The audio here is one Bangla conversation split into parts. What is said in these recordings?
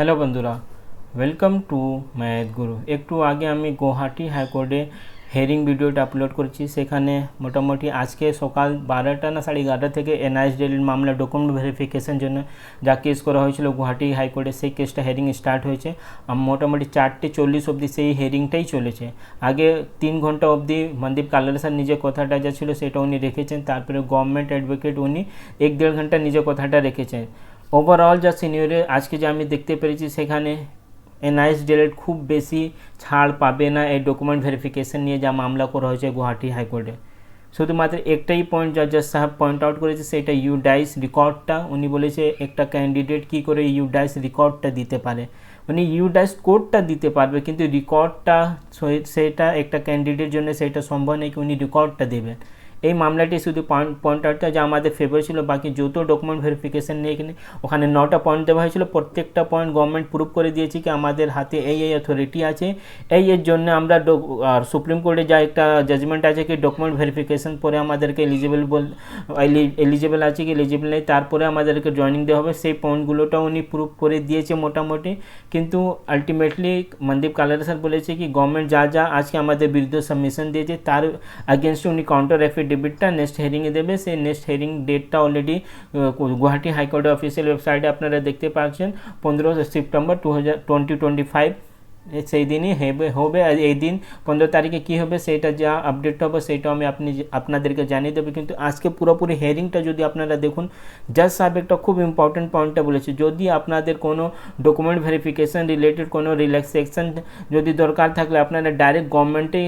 হ্যালো বন্ধুরা ওয়েলকাম টু ম্যাথ গুরু একটু আগে আমি গুয়াহাটি হাইকোর্টে হেয়ারিং ভিডিওটা আপলোড করেছি, সেখানে মোটামুটি আজকে সকাল বারোটা না সাড়ে এগারোটা থেকে এনআইএস ডেলির মামলা ডকুমেন্ট ভেরিফিকেশন জন্য যা কেস করা হয়েছিল গুয়াহাটি হাইকোর্টে, সেই কেসটা হেয়ারিং স্টার্ট হয়েছে। আর মোটামুটি চারটে চল্লিশ অবধি সেই হেয়ারিংটাই চলেছে। আগে তিন ঘণ্টা অবধি মনদীপ কালার স্যার নিজের কথাটা যা ছিল সেটা উনি রেখেছেন, তারপরে গভর্নমেন্ট অ্যাডভোকেট উনি এক দেড় ঘণ্টা নিজের কথাটা রেখেছেন। ওভারঅল যা সিনিয়রে আজকে যে আমি দেখতে পেরেছি সেখানে এনআইএস ডিলেট খুব বেশি ছাড় পাবে না এই ডকুমেন্ট ভেরিফিকেশন নিয়ে যা মামলা করা হয়েছে গুয়াহাটি হাইকোর্টে। শুধুমাত্র একটাই পয়েন্ট জজ সাহেব পয়েন্ট আউট করেছে সেটা ইউ ডাইস রেকর্ডটা উনি বলেছে একটা ক্যান্ডিডেট কী করে ইউ ডাইস রেকর্ডটা দিতে পারে। উনি ইউ ডাইস কোডটা দিতে পারবে কিন্তু রেকর্ডটা সেটা একটা ক্যান্ডিডেটের জন্য সেটা সম্ভব নেই কি উনি রেকর্ডটা দেবেন। এই মামলাটি শুধু পয়েন্ট আউটটা যা আমাদের ফেভার ছিল, বাকি যত ডকুমেন্ট ভেরিফিকেশন নিয়ে এখানে, ওখানে নটা পয়েন্ট দেওয়া হয়েছিল। প্রত্যেকটা পয়েন্ট গভর্নমেন্ট প্রুভ করে দিয়েছে কি আমাদের হাতে এই এই অথরিটি আছে। এই এর জন্য আমরা আর সুপ্রিম কোর্টে যা একটা জাজমেন্ট আছে কি ডকুমেন্ট ভেরিফিকেশন পরে আমাদেরকে এলিজিবল বল এলিজিবল আছে কি এলিজিবল নেই, তারপরে আমাদেরকে জয়নিং দেওয়া হবে। সেই পয়েন্টগুলোটা উনি প্রুভ করে দিয়েছে মোটামুটি। কিন্তু আলটিমেটলি মনদীপ কালার স্যার বলেছে কি গভর্নমেন্ট যা যা আজকে আমাদের বিরুদ্ধে সাবমিশন দিয়েছে, তার আগেনস্টে উনি কাউন্টার এফিডেভিটটা নেক্সট হেয়ারিংয়ে দেবে। সেই নেক্সট হেয়ারিং ডেটটা অলরেডি গুয়াহাটি হাইকোর্টের অফিসিয়াল ওয়েবসাইটে আপনারা দেখতে পাচ্ছেন। পনেরো সেপ্টেম্বর টু হাজার টোয়েন্টি টোয়েন্টি ফাইভ সেই দিনই হবে হবে। এই দিন পনেরো তারিখে কী হবে সেটা যা আপডেট হবে সেটা আমি আপনি আপনাদেরকে জানিয়ে দেবো। কিন্তু আজকে পুরোপুরি হেয়ারিংটা যদি আপনারা দেখুন জাজ সাহেব একটা খুব ইম্পর্টেন্ট পয়েন্টটা বলেছে। যদি আপনাদের কোনো ডকুমেন্ট ভেরিফিকেশান রিলেটেড কোনো রিল্যাক্সেশন যদি দরকার থাকলে আপনারা ডাইরেক্ট গভর্নমেন্টে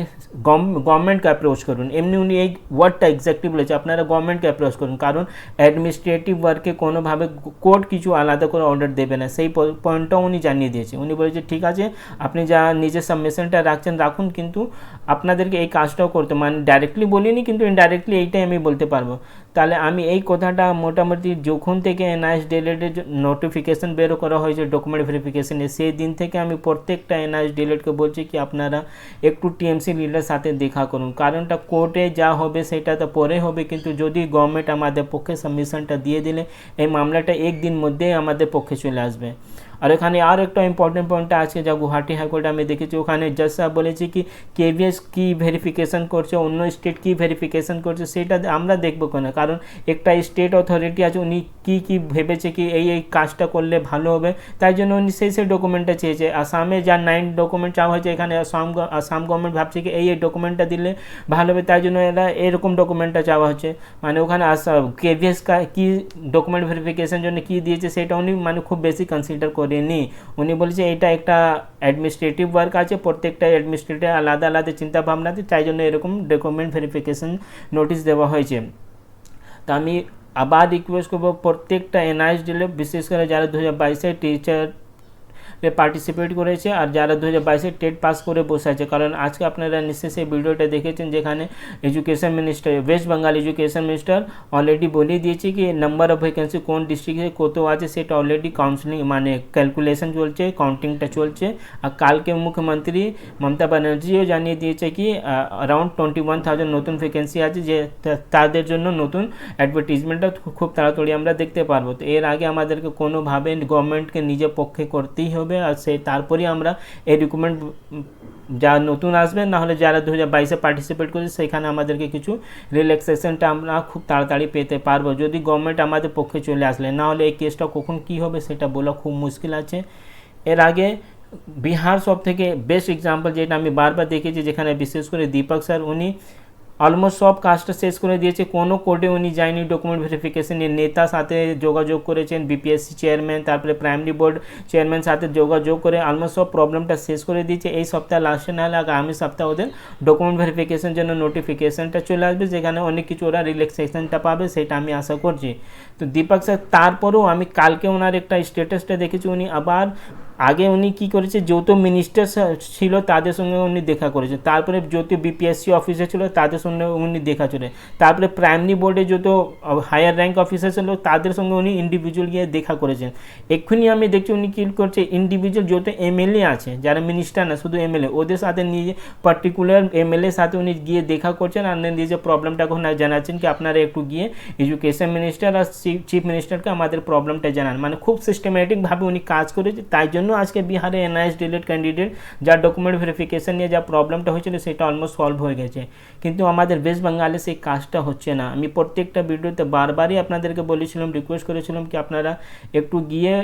গভর্নমেন্টকে অ্যাপ্রোচ করুন। এমনি উনি এই ওয়ার্ডটা এক্স্যাক্টলি বলেছে, আপনারা গভর্নমেন্টকে অ্যাপ্রোচ করুন। কারণ অ্যাডমিনিস্ট্রেটিভ ওয়ার্কে কোনোভাবে কোর্ট কিছু আলাদা করে অর্ডার দেবে না। সেই পয়েন্টটাও উনি জানিয়ে দিয়েছে। উনি বলেছে, ঠিক আছে আপনি যা নিজের সাবমিশনটা রাখছেন, রাখুন, কিন্তু আপনাদেরকে এই কাজটাও করতে মানে ডাইরেক্টলি বলিনি, কিন্তু ইনডাইরেক্টলি এইটাই আমি বলতে পারব। তাহলে আমি এই কথাটা মোটামুটি যখন থেকে এনআইএস ডিলেটের নোটিফিকেশান বেরো করা হয়েছে ডকুমেন্ট ভেরিফিকেশানে সেই দিন থেকে আমি প্রত্যেকটা এনআইএস ডিলেটকে বলছি কি আপনারা একটু টিএমসি লিডার সাথে দেখা করুন। কারণটা কোর্টে যা হবে সেটা তো পরে হবে, কিন্তু যদি গভর্নমেন্ট আমাদের পক্ষে সাবমিশনটা দিয়ে দিলে, এই মামলাটা একদিন মধ্যেই আমাদের পক্ষে চলে আসবে। আর এখানে আর একটা ইম্পর্টেন্ট পয়েন্ট আছে যা গুয়াহাটি হাইকোর্টে আমি দেখেছি। ওখানে জাজ সাহেব বলেছে কি কেভিএস কী ভেরিফিকেশান করছে, অন্য স্টেট কী ভেরিফিকেশান করছে, সেটা আমরা দেখব কেন? কারণ একটা স্টেট অথরিটি আছে, উনি কী কী ভেবেছে কি এই এই কাজটা করলে ভালো হবে? তাই জন্য উনি সেই সেই ডকুমেন্টটা চেয়েছে। আসামে যা নাইন ডকুমেন্ট চাওয়া হয়েছে এখানে, আসাম আসাম গভর্নমেন্ট ভাবছে কি এই এই ডকুমেন্টটা দিলে ভালো হবে। তাই জন্য এরা এরকম ডকুমেন্টটা চাওয়া হচ্ছে। মানে ওখানে কেভিএস কী ডকুমেন্ট ভেরিফিকেশান জন্য কী দিয়েছে সেটা উনি মানে খুব বেশি কনসিডার করেনি। উনি বলেছে এটা একটা অ্যাডমিনিস্ট্রেটিভ ওয়ার্ক আছে, প্রত্যেকটা অ্যাডমিনিস্ট্রেটিভ আলাদা আলাদা চিন্তা আছে, তাই জন্য এরকম ডকুমেন্ট ভেরিফিকেশান নোটিশ দেওয়া হয়েছে। তা আমি আবার রিকোয়েস্ট করব প্রত্যেকটা এনআইএস ডিলে বিশেষ করে যারা দু হাজার বাইশে টিচার পার্টিসিপেট করেছে আর যারা দু হাজার বাইশে টেট পাস করে বসে আছে। কারণ আজকে আপনারা নিশ্চয়ই সেই ভিডিওটা দেখেছেন যেখানে education minister West Bengal education minister already বলে দিয়েছে কি নাম্বার অফ ভ্যাকেন্সি কোন ডিস্ট্রিক্টে কত আছে সেটা অলরেডি কাউন্সিলিং মানে ক্যালকুলেশন চলছে কাউন্টিংটা চলছে। আর কালকে মুখ্যমন্ত্রী মমতা ব্যানার্জিও জানিয়ে দিয়েছে কি অ্যারাউন্ড টোয়েন্টি ওয়ান থাউজেন্ড নতুন ভ্যাকেন্সি আছে যে তাদের জন্য নতুন অ্যাডভার্টিজমেন্টটা খুব তাড়াতাড়ি আমরা দেখতে পারব। তো এর আগে আমাদেরকে কোনোভাবে গভর্নমেন্টকে নিজের পক্ষে করতেই হবে। হবে আর সেই তারপরেই আমরা এই রিক্রুটমেন্ট যা নতুন আসবে, নাহলে যারা দু হাজার বাইশে পার্টিসিপেট করছে, সেখানে আমাদেরকে কিছু রিল্যাক্সেশনটা আমরা খুব তাড়াতাড়ি পেতে পারব। যদি গভর্নমেন্ট আমাদের পক্ষে চলে আসলে, নাহলে এই কেসটা কখন কী হবে সেটা বলা খুব মুশকিল আছে। এর আগে বিহার সব থেকে বেস্ট এক্সাম্পল যেটা আমি বারবার দেখেছি, যেখানে বিশেষ করে দীপক স্যার, উনি অলমোস্ট সব কাজটা শেষ করে দিয়েছে। কোনো কোর্টে উনি যায়নি ডকুমেন্ট ভেরিফিকেশনে নেতার সাথে যোগাযোগ করেছেন বিপিএসসি চেয়ারম্যান তারপরে প্রাইমারি বোর্ড চেয়ারম্যান সাথে যোগাযোগ করে অলমোস্ট সব প্রবলেমটা শেষ করে দিয়েছে। এই সপ্তাহ লাস্টে নাহলে আগামী সপ্তাহ ওদের ডকুমেন্ট ভেরিফিকেশন জন্য নোটিফিকেশনটা চলে আসবে, যেখানে অনেক কিছু ওরা রিল্যাক্সেশনটা পাবে, সেটা আমি আশা করছি। তো দীপক স্যার তারপরেও আমি কালকে ওনার একটা স্ট্যাটাসটা দেখেছি, উনি আবার আগে উনি কি করেছে যত মিনিস্টার ছিল তাদের সঙ্গে উনি দেখা করেছেন তারপরে যত বিপিএসসি অফিসার ছিল তাদের সঙ্গে উনি দেখা চলে। তারপরে প্রাইমারি বোর্ডে যত হায়ার র্যাঙ্ক অফিসার ছিল তাদের সঙ্গে উনি ইন্ডিভিজুয়াল গিয়ে দেখা করেছেন। এক্ষুনি আমি দেখছি উনি কী করছে ইন্ডিভিজুয়াল যত এমএলএ আছে, যারা মিনিস্টার না, শুধু এমএলএ ওদের সাথে নিজে পার্টিকুলার এমএলএ সাথে উনি গিয়ে দেখা করছেন আর নিজের প্রবলেমটা এখন জানাচ্ছেন কি আপনারা একটু গিয়ে এডুকেশন মিনিস্টার আর চিফ মিনিস্টারকে আমাদের প্রবলেমটা জানান। মানে খুব সিস্টেমেটিকভাবে উনি কাজ করেছে, তাই জন্য আজকে বিহারে এনআইএস ডিলেট ক্যান্ডিডেট যার ডকুমেন্ট ভেরিফিকেশন নিয়ে যা প্রবলেমটা হয়েছিল সেটা অলমোস্ট সলভ হয়ে গেছে। কিন্তু আমাদের ওয়েস্ট বেঙ্গলে সেই কাজটা হচ্ছে না। আমি প্রত্যেকটা ভিডিওতে বারবারই আপনাদেরকে বলেছিলাম রিকোয়েস্ট করেছিলাম কি আপনারা একটু গিয়ে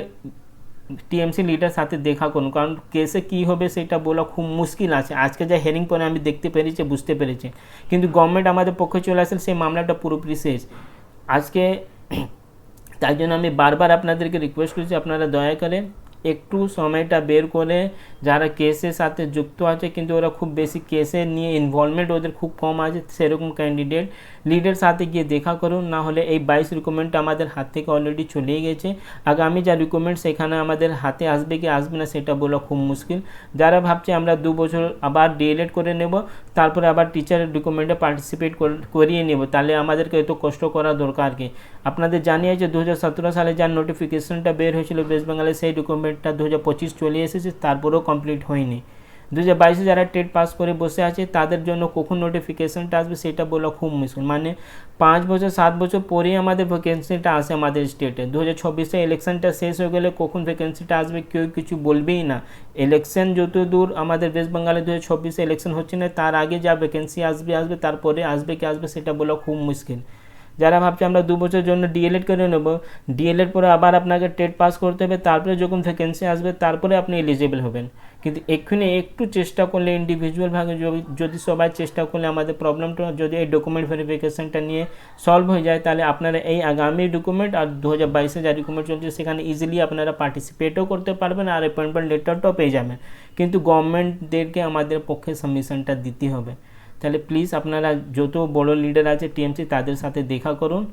টিএমসি লিডার সাথে দেখা করুন। কারণ কেসে কী হবে সেটা বলা খুব মুশকিল আছে। আজকে যা হেরিং পরে আমি দেখতে পেরেছি, বুঝতে পেরেছি। কিন্তু গভর্নমেন্ট আমাদের পক্ষে চলে আসলে সেই মামলাটা পুরোপুরি শেষ। আজকে তাই জন্য আমি বারবার আপনাদেরকে রিকোয়েস্ট করছি, আপনারা দয়া করে একটু সময়টা বের করে যারা কেসের সাথে যুক্ত আছে, কিন্তু ওরা খুব বেশি কেসে নিয়ে ইনভলভমেন্ট ওদের খুব কম আছে, সেরকম ক্যান্ডিডেট লিডের সাথে গিয়ে দেখা করুন, না হলে এই বাইশ রিকমেন্ডটা আমাদের হাত থেকে অলরেডি চলেই গেছে। আগামী যা রিকমেন্ড সেখানে আমাদের হাতে আসবে কি আসবে না সেটা বলা খুব মুশকিল। যারা ভাবছে আমরা দু বছর আবার ডিএলএড করে নেব, তারপরে আবার টিচারের রিকমেন্ডে পার্টিসিপেট করিয়ে নেব, তাহলে আমাদেরকে এত কষ্ট করা দরকার কি? আপনাদের দু হাজার সতেরো সালে যার নোটিফিকেশনটা বের হয়েছিল ওয়েস্ট বেঙ্গলে সেই রিকমেন্ডটা দু চলে এসেছে, তারপরেও কমপ্লিট হয়নি। দু হাজার বাইশে যারা টেট পাস করে বসে আছে, তাদের জন্য কখন নোটিফিকেশনটা আসবে সেটা বলা খুব মুশকিল। মানে পাঁচ বছর, সাত বছর পরেই আমাদের ভ্যাকেন্সিটা আসে আমাদের স্টেটে দু হাজার চব্বিশে ইলেকশনটা শেষ হয়ে গেলে কখন ভ্যাকেন্সিটা আসবে কেউ কিছু বলবেই না। ইলেকশন যত দূর আমাদের ওয়েস্ট বেঙ্গলে দু হাজার চব্বিশে ইলেকশন হচ্ছে না, তার আগে যা ভ্যাকেন্সি আসবে আসবে, তারপরে আসবে কি আসবে সেটা বলা খুব মুশকিল। যারা ভাবছে আমরা দু বছরের জন্য ডিএলএড করে নেব ডিএলএড পরে আবার আপনাকে টেট পাস করতে হবে, তারপরে যখন ভ্যাকেন্সি আসবে, তারপরে আপনি এলিজিবল হবেন। কিন্তু এক্ষুনি একটু চেষ্টা করলে ইন্ডিভিজুয়াল ইন্ডিভিজুয়ালভাবে যদি সবাই চেষ্টা করলে আমাদের প্রবলেমটা যদি এই ডকুমেন্ট ভেরিফিকেশনটা নিয়ে সলভ হয়ে যায়, তাহলে আপনারা এই আগামী ডকুমেন্ট আর দু হাজার বাইশে যা ডকুমেন্ট চলছে, সেখানে ইজিলি আপনারা পার্টিসিপেটও করতে পারবেন আর অ্যাপয়েন্টমেন্ট লেটারটাও পেয়ে যাবেন। কিন্তু গভর্নমেন্টদেরকে আমাদের পক্ষে সাবমিশনটা দিতে হবে। তাহলে প্লিজ আপনারা যত বড় লিডার আছে টিএমসি তাদের সাথে দেখা করুন।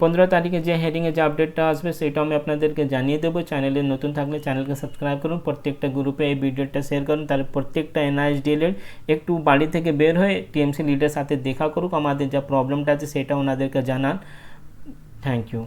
পনেরো তারিখে যে হেডিংয়ে যে আপডেটটা আসবে, সেটা আমি আপনাদেরকে জানিয়ে দেবো। চ্যানেলে নতুন থাকলে চ্যানেলকে সাবস্ক্রাইব করুন। প্রত্যেকটা গ্রুপে এই ভিডিওটা শেয়ার করুন। তাহলে প্রত্যেকটা এনআইএস ডিএলএড একটু বাড়ি থেকে বের হয়ে টিএমসি লিডার সাথে দেখা করুক। আমাদের যা প্রবলেমটা আছে, সেটা ওনাদেরকে জানান। Thank you